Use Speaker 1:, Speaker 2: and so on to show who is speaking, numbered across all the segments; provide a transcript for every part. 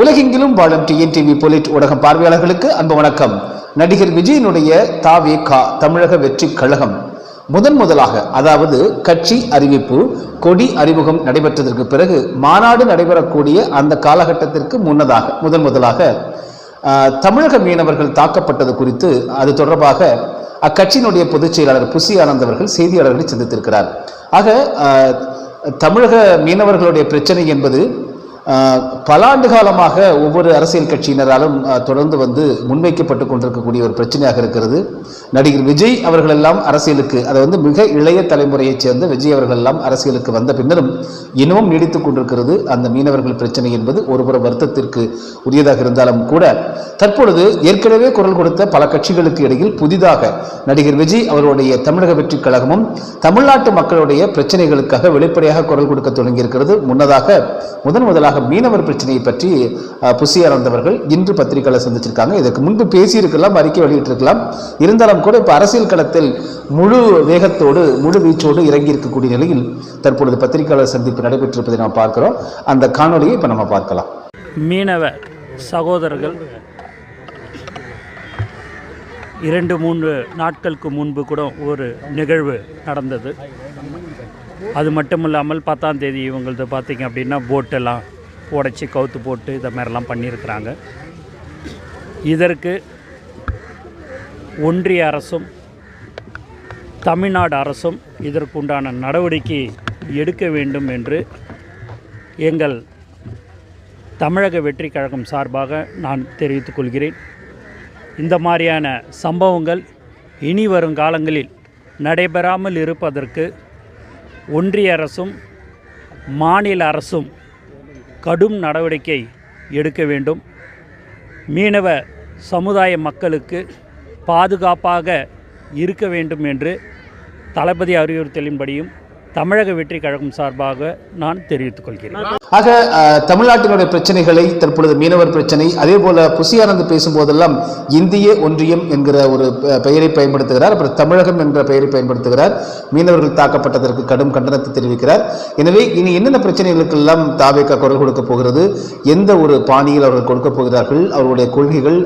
Speaker 1: உலகெங்கிலும் வாழும் டிஎன்டிவி பொலிட் ஊடகம் பார்வையாளர்களுக்கு அன்பு வணக்கம். நடிகர் விஜயனுடைய தாவே கா தமிழக வெற்றி கழகம். முதன் முதலாக அதாவது கட்சி அறிவிப்பு கொடி அறிமுகம் நடைபெற்றதற்கு பிறகு மாநாடு நடைபெறக்கூடிய அந்த காலகட்டத்திற்கு முன்னதாக முதன் முதலாக தமிழக மீனவர்கள் தாக்கப்பட்டது குறித்து அது தொடர்பாக அக்கட்சியினுடைய பொதுச் செயலாளர் புசி ஆனந்த் அவர்கள் செய்தியாளர்களை சந்தித்திருக்கிறார். ஆக தமிழக மீனவர்களுடைய பிரச்சனை என்பது பல ஆண்டு காலமாக ஒவ்வொரு அரசியல் கட்சியினராலும் தொடர்ந்து வந்து முன்வைக்கப்பட்டு கொண்டிருக்கக்கூடிய ஒரு பிரச்சனையாக இருக்கிறது. நடிகர் விஜய் அவர்கள் எல்லாம் அரசியலுக்கு அதை வந்து மிக இளைய தலைமுறையைச் சேர்ந்த விஜய் அவர்கள் எல்லாம் அரசியலுக்கு வந்த பின்னரும் இன்னமும் நீடித்துக் கொண்டிருக்கிறது. அந்த மீனவர்கள் பிரச்சனை என்பது ஒருபுற வருத்தத்திற்கு உரியதாக இருந்தாலும் கூட தற்பொழுது ஏற்கனவே குரல் கொடுத்த பல கட்சிகளுக்கு இடையில் புதிதாக நடிகர் விஜய் அவருடைய தமிழக வெற்றிக் கழகமும் தமிழ்நாட்டு மக்களுடைய பிரச்சனைகளுக்காக வெளிப்படையாக குரல் கொடுக்க தொடங்கியிருக்கிறது. முன்னதாக முதன் முதலாக மீனவர் பிரச்சனையை பற்றி அஹ், இன்று பத்திரிகையில் சந்திச்சிருக்காங்க. இதற்கு முன்பு பேசியிருக்கலாம் அறிக்கை வெளியிட்டிருக்கலாம். இருந்தாலும் கூட இப்போ அரசியல் களத்தில் முழு வேகத்தோடு முழு வீச்சோடு இறங்கி இருக்கக்கூடிய நிலையில் தற்பொழுது பத்திரிகையாளர் சந்திப்பு நடைபெற்றிருப்பதை நாம் பார்க்கிறோம். அந்த காணொலியை இப்போ நம்ம பார்க்கலாம்.
Speaker 2: மீனவ சகோதரர்கள் இரண்டு மூன்று நாட்களுக்கு முன்பு கூட ஒரு நிகழ்வு நடந்தது. அது மட்டும் இல்லாமல் பத்தாம் தேதி இவங்களது பார்த்தீங்க அப்படின்னா போட்டெல்லாம் உடைச்சி கவுத்து போட்டு இதை மாதிரிலாம் பண்ணியிருக்கிறாங்க. இதற்கு ஒன்றிய அரசும் தமிழ்நாடு அரசும் இதற்குண்டான நடவடிக்கை எடுக்க வேண்டும் என்று எங்கள் தமிழக வெற்றி கழகம் சார்பாக நான் தெரிவித்துக் கொள்கிறேன். இந்த மாதிரியான சம்பவங்கள் இனி வரும் காலங்களில் நடைபெறாமல் இருப்பதற்கு ஒன்றிய அரசும் மாநில அரசும் கடும் நடவடிக்கை எடுக்க வேண்டும். மீனவ சமுதாய மக்களுக்கு பாதுகாப்பாக இருக்க வேண்டும் என்று தளபதி அறிவுறுத்தலின்படியும் தமிழக வெற்றி கழகம் சார்பாக நான் தெரிவித்துக் கொள்கிறேன்.
Speaker 1: ஆக தமிழ்நாட்டினுடைய பிரச்சனைகளை தற்பொழுது மீனவர் பிரச்சனை அதே போல புசி பேசும்போதெல்லாம் இந்திய ஒன்றியம் என்கிற ஒரு பெயரை பயன்படுத்துகிறார். அப்புறம் தமிழகம் என்ற பெயரை பயன்படுத்துகிறார். மீனவர்கள் தாக்கப்பட்டதற்கு கடும் கண்டனத்தை தெரிவிக்கிறார். எனவே இனி என்னென்ன பிரச்சனைகளுக்கெல்லாம் தாவேக்கா குரல் கொடுக்க போகிறது? எந்த ஒரு பாணியில் அவர்கள் கொடுக்க போகிறார்கள்? அவருடைய கொள்கைகள்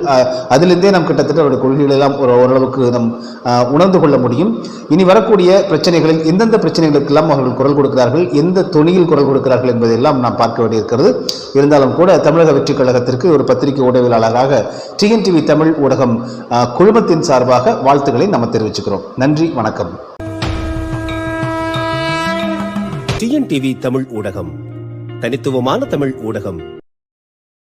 Speaker 1: அதிலிருந்தே நாம் கிட்டத்தட்ட அவருடைய கொள்கைகள் எல்லாம் ஓரளவுக்கு நம் உணர்ந்து கொள்ள முடியும். இனி வரக்கூடிய பிரச்சனைகளில் எந்தெந்த பிரச்சனைகளுக்கெல்லாம் அவர்கள் குரல் கொடுக்கிறார்கள். எந்த தொனியில் குரல் கொடுக்கிறார்கள் என்பதையெல்லாம் நாம் பார்க்க வேண்டியிருக்கிறது. இருந்தாலும் கூட தமிழக வெற்றிக் கழகத்திற்கு ஒரு பத்திரிகை ஊடகவியலாளராக டிஎன்டிவி தமிழ் ஊடகம் குழுமத்தின் சார்பாக வாழ்த்துக்களை நம்ம தெரிவிச்சுக்கிறோம். நன்றி வணக்கம்.
Speaker 3: டிஎன்டிவி தமிழ் ஊடகம் தனித்துவமான தமிழ் ஊடகம்